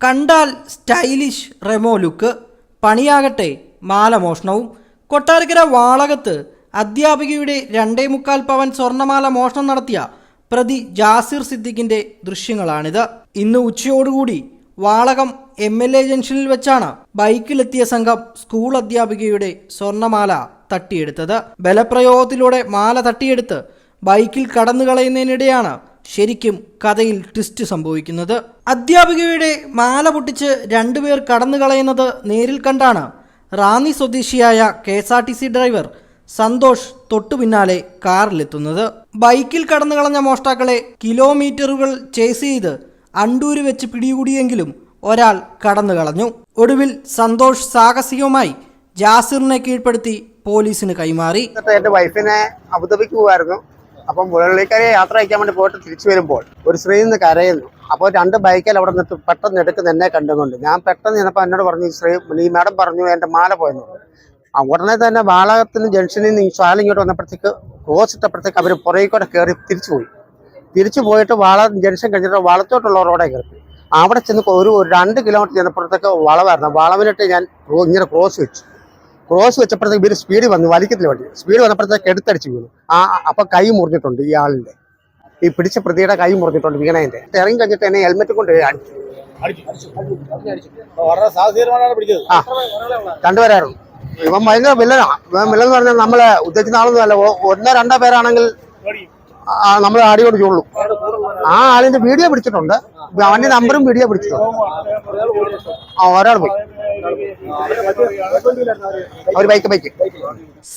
കണ്ടാൽ stylish Remo look പണിയാകട്ടെ മാലമോഷണവും. കൊട്ടാരക്കര വാളകത്ത് അധ്യാപികയുടെ രണ്ടേ മുക്കാൽ പവൻ സ്വർണമാല മോഷണം നടത്തിയ പ്രതി ജാസിർ സിദ്ദിഖിന്റെ ദൃശ്യങ്ങളാണിത്. ഇന്ന് ഉച്ചയോടുകൂടി വാളകം എം എൽ എ ജംഗ്ഷനിൽ വെച്ചാണ് ബൈക്കിലെത്തിയ സംഘം സ്കൂൾ അധ്യാപികയുടെ സ്വർണമാല തട്ടിയെടുത്തത്. ബലപ്രയോഗത്തിലൂടെ മാല തട്ടിയെടുത്ത് ബൈക്കിൽ കടന്നു കളയുന്നതിനിടെയാണ് ശരിക്കും കഥയിൽ ട്വിസ്റ്റ് സംഭവിക്കുന്നത്. അധ്യാപികയുടെ മാല പൊട്ടിച്ച് രണ്ടുപേർ കടന്നു കളയുന്നത് നേരിൽ കണ്ടാണ്. റാന്നി സ്വദേശിയായ K S R T C driver Santhosh തൊട്ടു പിന്നാലെ കാറിലെത്തുന്നത്. ബൈക്കിൽ കടന്നു കളഞ്ഞ മോഷ്ടാക്കളെ കിലോമീറ്ററുകൾ ചേസ് ചെയ്ത് അണ്ടൂര് വെച്ച് പിടികൂടിയെങ്കിലും ഒരാൾ കടന്നു കളഞ്ഞു. ഒടുവിൽ സന്തോഷ് സാഹസികമായി ജാസിറിനെ കീഴ്പ്പെടുത്തി പോലീസിന് കൈമാറി. എന്റെ വൈഫിനെ അബുദാബിക്ക് പോകുമായിരുന്നു അപ്പം പുഴകളിക്കരയെ യാത്ര അയക്കാൻ വേണ്ടി പോയിട്ട് തിരിച്ചു വരുമ്പോൾ ഒരു സ്ത്രീ നിന്ന് കരയുന്നു. അപ്പോൾ രണ്ട് ബൈക്കിൽ അവിടെ നിന്നിട്ട് പെട്ടെന്ന് എടുക്കുന്ന എന്നെ കണ്ടുകൊണ്ട് ഞാൻ പെട്ടെന്ന് ചെന്നപ്പോൾ എന്നോട് പറഞ്ഞു സ്ത്രീ ഈ മാഡം പറഞ്ഞു എന്റെ മാല പോയെന്ന് ഉടനെ തന്നെ വാളകത്തിന് ജംഗ്ഷനിൽ നിന്ന് ശാല ഇങ്ങോട്ട് വന്നപ്പോഴത്തേക്ക് ക്രോസ് ഇട്ടപ്പോഴത്തേക്ക് അവർ പുറകെ കൂടെ കയറി തിരിച്ചു പോയി. തിരിച്ചു പോയിട്ട് വാള ജംഗ്ഷൻ കഴിഞ്ഞിട്ട് വളത്തോട്ടുള്ള റോഡേ കയറി. അവിടെ ചെന്ന് ഒരു രണ്ട് കിലോമീറ്റർ ചെന്നപ്പോഴത്തേക്ക് വളവായിരുന്നു. വളവിലിട്ട് ഞാൻ ഇങ്ങനെ ക്രോസ് വെച്ചു. ക്രോസ് വെച്ചപ്പോഴത്തേക്ക് ഇവർ സ്പീഡ് വന്നു വലിക്കത്തില്ല വണ്ടി. സ്പീഡ് വന്നപ്പോഴത്തേക്ക് എടുത്തടിച്ച് വീണു. ആ അപ്പൊ കൈ മുറിഞ്ഞിട്ടുണ്ട് ഈ ആളിന്റെ ഈ പിടിച്ച പ്രതിയുടെ കൈ മുറിഞ്ഞിട്ടുണ്ട് വീണതിന്റെ ഇറങ്ങി കഴിഞ്ഞിട്ട് എന്നെ ഹെൽമെറ്റ് കൊണ്ട് അടിച്ചു. ആ രണ്ടുപേരായിരുന്നു. ഇവൻ ഭയങ്കര വില്ലനാ. ഇവൻ വില്ലൻ എന്ന് പറഞ്ഞാൽ നമ്മളെ ഉദ്ദേശിക്കുന്ന ആളൊന്നും അല്ല. ഒന്നോ രണ്ടോ പേരാണെങ്കിൽ നമ്മൾ ആടിയോട് കൊടുക്കുള്ളൂ ആ ആളിന്റെ വീഡിയോ പിടിച്ചിട്ടുണ്ട്. അവന്റെ നമ്പറും വീഡിയോ പിടിച്ചിട്ടുണ്ട്. ആ ഒരാൾ പോയി. ഒരു ബൈക്ക് ബൈക്ക്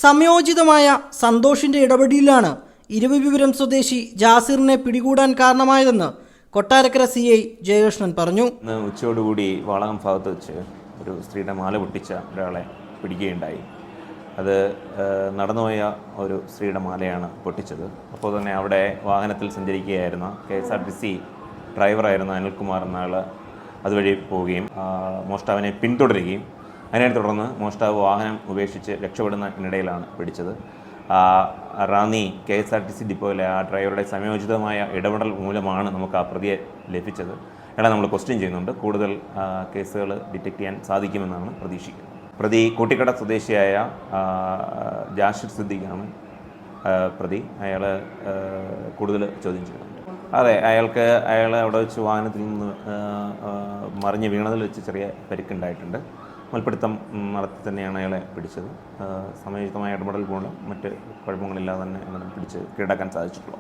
സംയോജിതമായ സന്തോഷിന്റെ ഇടപെടലിലാണ് ഇരുവിപുരം സ്വദേശി ജാസിറിനെ പിടികൂടാൻ കാരണമായതെന്ന് കൊട്ടാരക്കര സി ഐ ജയകൃഷ്ണൻ പറഞ്ഞു. ഇന്ന് ഉച്ചയോടുകൂടി വാളകം ഭാഗത്ത് വെച്ച് ഒരു സ്ത്രീയുടെ മാല പൊട്ടിച്ച ഒരാളെ പിടിക്കുകയുണ്ടായി. അത് നടന്നുപോയ ഒരു സ്ത്രീയുടെ മാലയാണ് പൊട്ടിച്ചത്. അപ്പോൾ തന്നെ അവിടെ വാഹനത്തിൽ സഞ്ചരിക്കുകയായിരുന്ന K S R T C ഡ്രൈവറായിരുന്ന Anilkumar എന്ന ആൾ അതുവഴി പോവുകയും മോഷ്ടാവിനെ പിന്തുടരുകയും അതിനെ തുടർന്ന് മോഷ്ടാവ് വാഹനം ഉപേക്ഷിച്ച് രക്ഷപ്പെടുന്നതിനിടയിലാണ് പിടിച്ചത്. Ranni K S R T C ഡിപ്പോയിലെ ആ ഡ്രൈവറുടെ സംയോജിതമായ ഇടപെടൽ മൂലമാണ് നമുക്ക് ആ പ്രതിയെ ലഭിച്ചത്. എടാ നമ്മൾ ക്വസ്റ്റ്യൻ ചെയ്യുന്നുണ്ട്. കൂടുതൽ കേസുകൾ ഡിറ്റക്ട് ചെയ്യാൻ സാധിക്കുമെന്നാണ് പ്രതീക്ഷിക്കുന്നത്. പ്രതി കൂട്ടിക്കട സ്വദേശിയായ ജാഷിർ സിദ്ദീഖാണ് പ്രതി. അയാൾ കൂടുതൽ ചോദ്യം ചെയ്യുന്നുണ്ട് അതെ അയാൾക്ക് അയാൾ അവിടെ വെച്ച് വാഹനത്തിൽ നിന്ന് മറിഞ്ഞ് വീണതിൽ വെച്ച് ചെറിയ പരിക്കുണ്ടായിട്ടുണ്ട്. മൽപ്പിടുത്തം നടത്തി തന്നെയാണ് അയാളെ പിടിച്ചത്. സമയോചിതമായ ഇടപെടൽ മൂലം മറ്റ് കുഴപ്പങ്ങളില്ലാതെ തന്നെ പിടിച്ച് കീഴടക്കാൻ സാധിച്ചിട്ടുള്ളൂ.